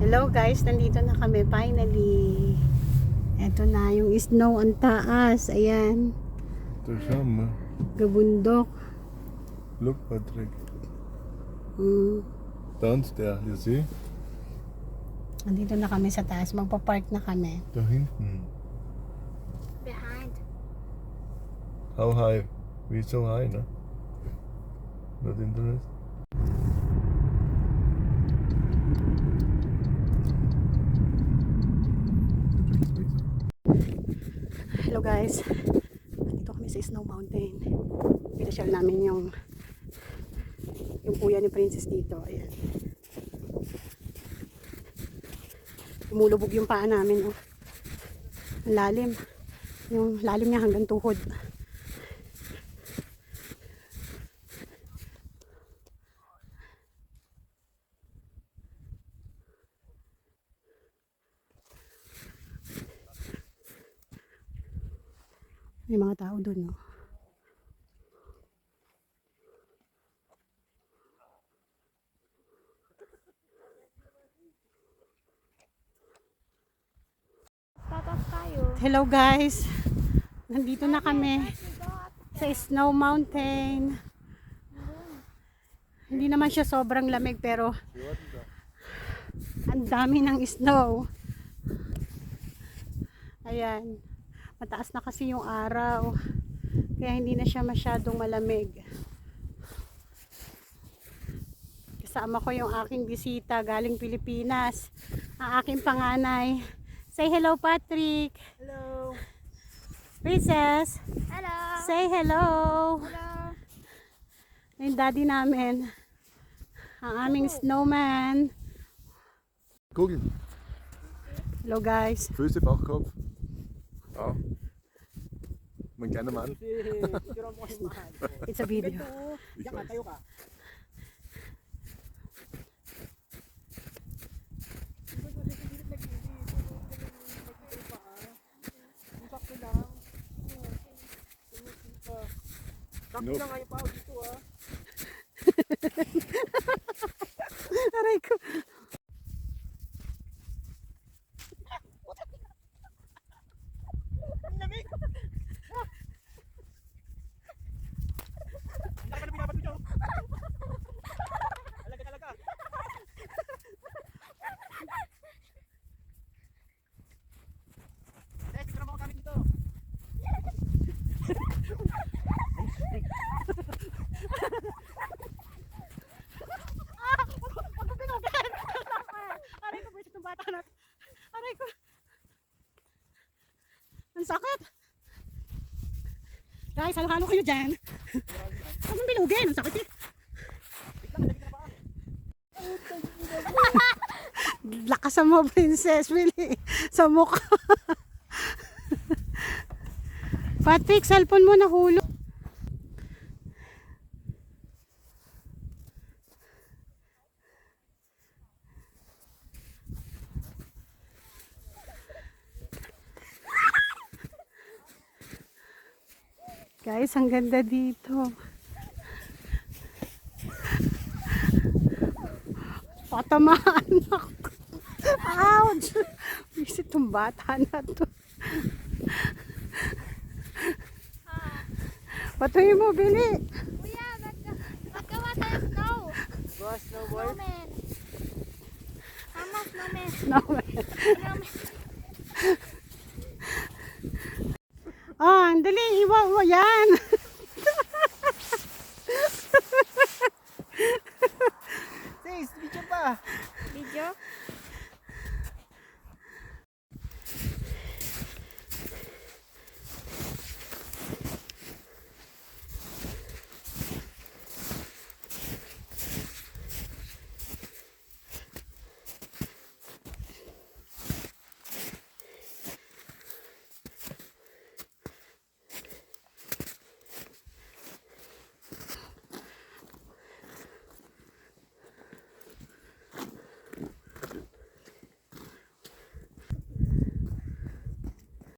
Hello guys, nandito na kami finally. Eto na yung snow ang taas. Ayan, Der samme. gabundok. Look, Patrick. Mm. Down's der. You see? Nandito na kami sa taas. Magpa-park na kami. Da hinten. Behind. How high? Wie so high, ne? Not interest. Hello guys. Nandito kami sa Snow Mountain. Pinasyal namin yung yung kuya ni Princess dito. Ayan. Lumulubog yung paa namin. Oh. Ang lalim. Yung lalim niya hanggang tuhod. May mga tao doon, no? Tatas tayo. Hello guys! Nandito na kami sa Snow Mountain. Hindi naman siya sobrang lamig pero ang dami ng snow. Ayan. Mataas na kasi yung araw. Kaya hindi na siya masyadong malamig. Kasama ko yung aking bisita galing Pilipinas. Ang aking panganay. Say hello Patrick. Hello. Princess. Hello. Say hello. Hello. Yung daddy namin. Ang aming snowman. Gucken. Hello guys. Füße, Bauchkopf. Ja. Man gerne mal an. It's a video. Ich weiß. Nope. Aray ko. Aray ko, buwisit ng bata na. Aray ko. Ang sakit. Guys, halo-halo kayo dyan. Huwag mong bilugin. Ang sakit eh. Lakasan mo, princess. Willy. Sa mukha. Patrick, cellphone mo nahulog. Guys, ang ganda dito. Patamaan ako. Ouch! Visit tong bata na to. Patuloy mo, Bili. Kuya, magka magkawa tayo snow. Snowman. Mama, snowman. Snowman. Snowman. Ah, oh, ang dali. Iwa, iwa. Yan. Sis, video pa. Video?